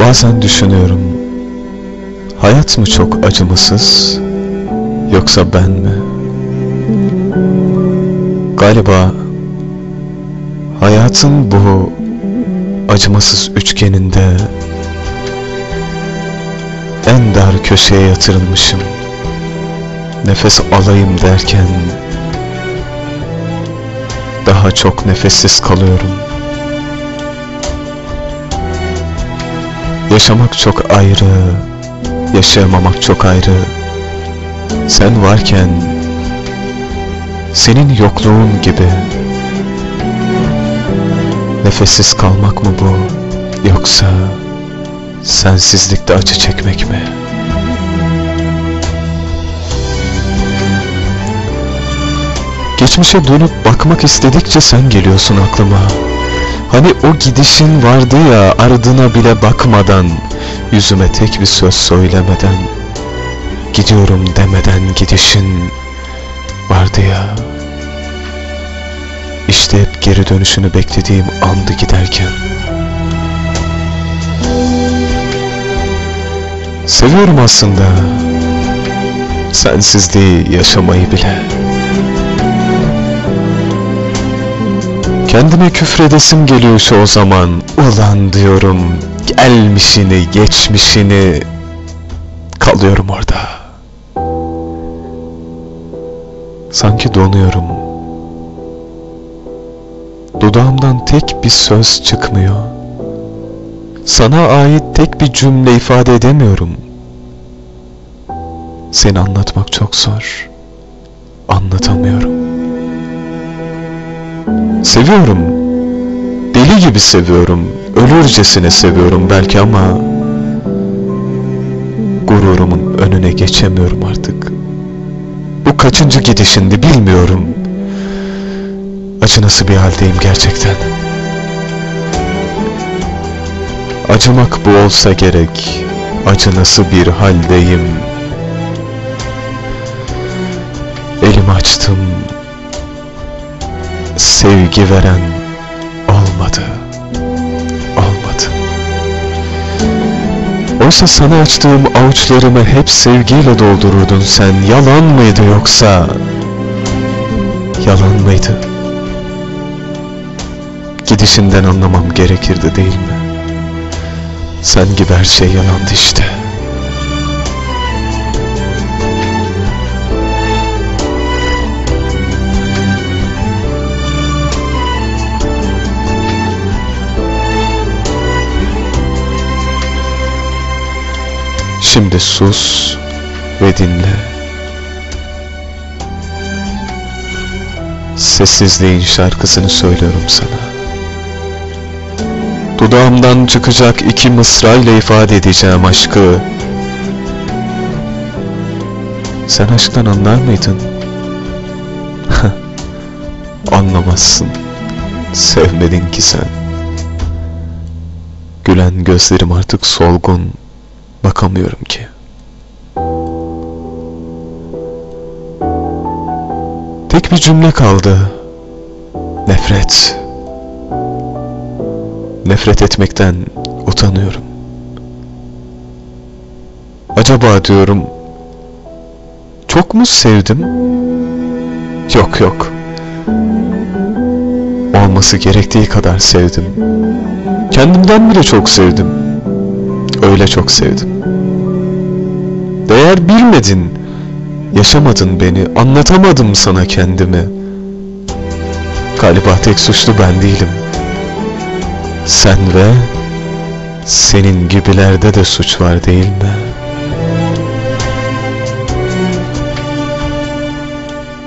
Bazen düşünüyorum, hayat mı çok acımasız, yoksa ben mi? Galiba hayatın bu acımasız üçgeninde en dar köşeye yatırılmışım. Nefes alayım derken daha çok nefessiz kalıyorum. Yaşamak çok ayrı, yaşayamamak çok ayrı. Sen varken, senin yokluğun gibi. Nefessiz kalmak mı bu, yoksa sensizlikte acı çekmek mi? Geçmişe dönüp bakmak istedikçe sen geliyorsun aklıma. Hani o gidişin vardı ya ardına bile bakmadan, yüzüme tek bir söz söylemeden, gidiyorum demeden gidişin vardı ya. İşte hep geri dönüşünü beklediğim andı giderken. Seviyorum aslında sensizliği yaşamayı bile. Kendime küfredesim geliyor şu o zaman. Ulan diyorum gelmişini geçmişini kalıyorum orada. Sanki donuyorum. Dudağımdan tek bir söz çıkmıyor. Sana ait tek bir cümle ifade edemiyorum. Seni anlatmak çok zor. Anlatamıyorum. Seviyorum. Deli gibi seviyorum. Ölürcesine seviyorum belki ama gururumun önüne geçemiyorum artık. Bu kaçıncı gidişindi bilmiyorum. Acı nasıl bir haldeyim gerçekten. Acımak bu olsa gerek. Acı nasıl bir haldeyim. Elimi açtım. Sevgi veren olmadı. Olmadı. Oysa sana açtığım avuçlarımı hep sevgiyle doldururdun sen. Yalan mıydı yoksa? Yalan mıydı? Gidişinden anlamam gerekirdi değil mi? Sen gibi her şey yalandı işte. Şimdi sus ve dinle. Sessizliğin şarkısını söylüyorum sana. Dudağımdan çıkacak iki mısrayla ifade edeceğim aşkı. Sen aşktan anlar mıydın? Anlamazsın. Sevmedin ki sen. Gülen gözlerim artık solgun. Bakamıyorum ki. Tek bir cümle kaldı. Nefret. Nefret etmekten utanıyorum. Acaba diyorum çok mu sevdim? Yok yok. Olması gerektiği kadar sevdim. Kendimden bile çok sevdim. Öyle çok sevdim. Değer bilmedin, yaşamadın beni, anlatamadım sana kendimi. Galiba tek suçlu ben değilim. Sen ve senin gibilerde de suç var değil mi?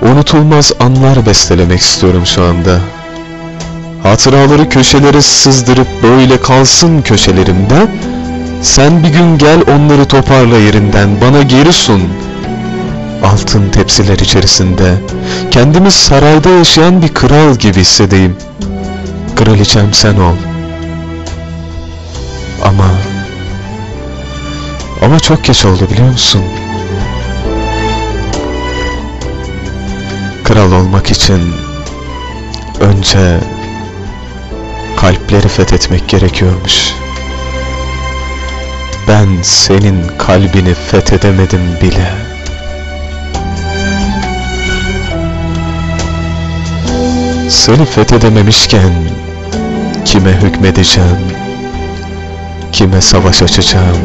Unutulmaz anlar bestelemek istiyorum şu anda. Hatıraları köşelere sızdırıp böyle kalsın köşelerimde. Sen bir gün gel onları toparla yerinden bana geri sun. Altın tepsiler içerisinde kendimi sarayda yaşayan bir kral gibi hissedeyim. Kraliçem sen ol. Ama ama çok geç oldu biliyor musun? Kral olmak için önce kalpleri fethetmek gerekiyormuş. Ben senin kalbini fethedemedim bile. Seni fethedememişken kime hükmedeceğim? Kime savaş açacağım?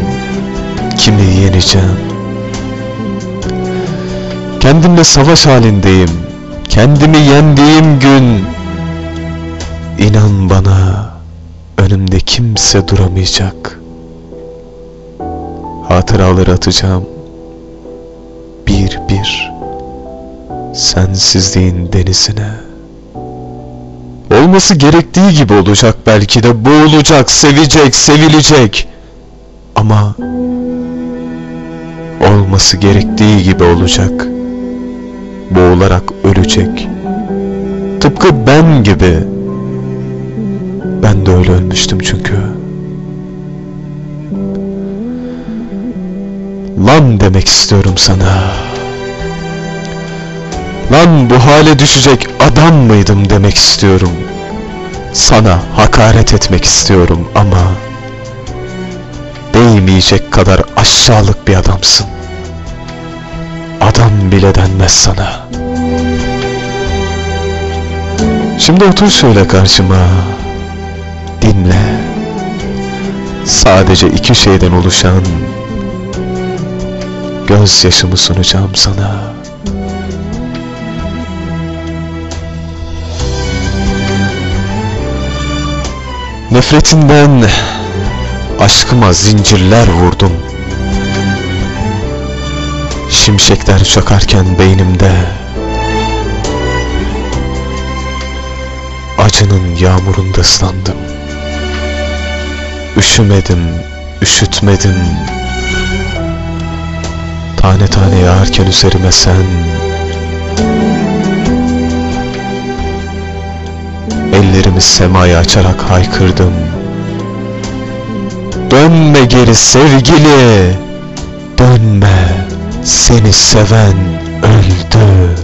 Kimi yeneceğim? Kendimle savaş halindeyim. Kendimi yendiğim gün inan bana önümde kimse duramayacak. Hatıraları atacağım. Bir bir sensizliğin denizine. Olması gerektiği gibi olacak belki de boğulacak, sevecek, sevilecek. Ama olması gerektiği gibi olacak. Boğularak ölecek. Tıpkı ben gibi. Ben de öyle ölmüştüm çünkü. Lan demek istiyorum sana. Lan bu hale düşecek adam mıydım demek istiyorum. Sana hakaret etmek istiyorum ama değmeyecek kadar aşağılık bir adamsın. Adam bile denmez sana. Şimdi otur şöyle karşıma. Dinle. Sadece iki şeyden oluşan gözyaşımı sunacağım sana. Nefretinden aşkıma zincirler vurdum. Şimşekler çakarken beynimde acının yağmurunda ıslandım. Üşümedim, üşütmedim. Tane tane yağarken üzerime sen Ellerimi semaya açarak haykırdım. Dönme geri sevgili, dönme, seni seven öldü.